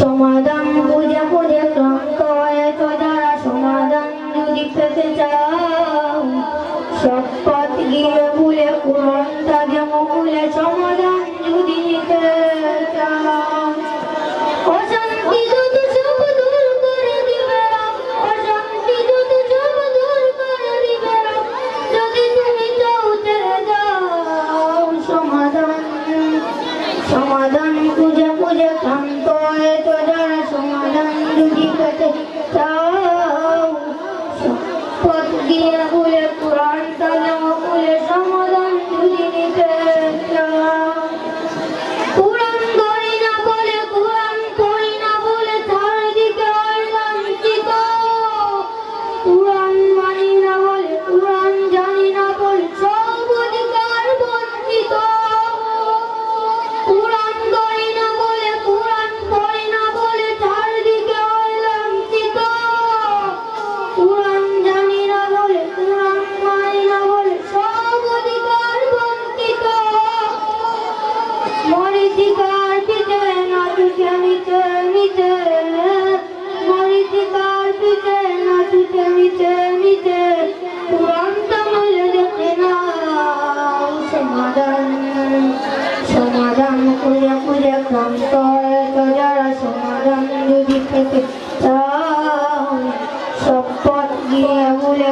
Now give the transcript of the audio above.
সমাধান খুঁজে খুঁজে ক্লান্ত হয়েছ যারা সমাধান যদি পেতে চাও সব వంటలో সমাধান করে করে ক্লান্ত হয়ে যারা সমাধান যদি পেতে সব পথ গিয়ে বলে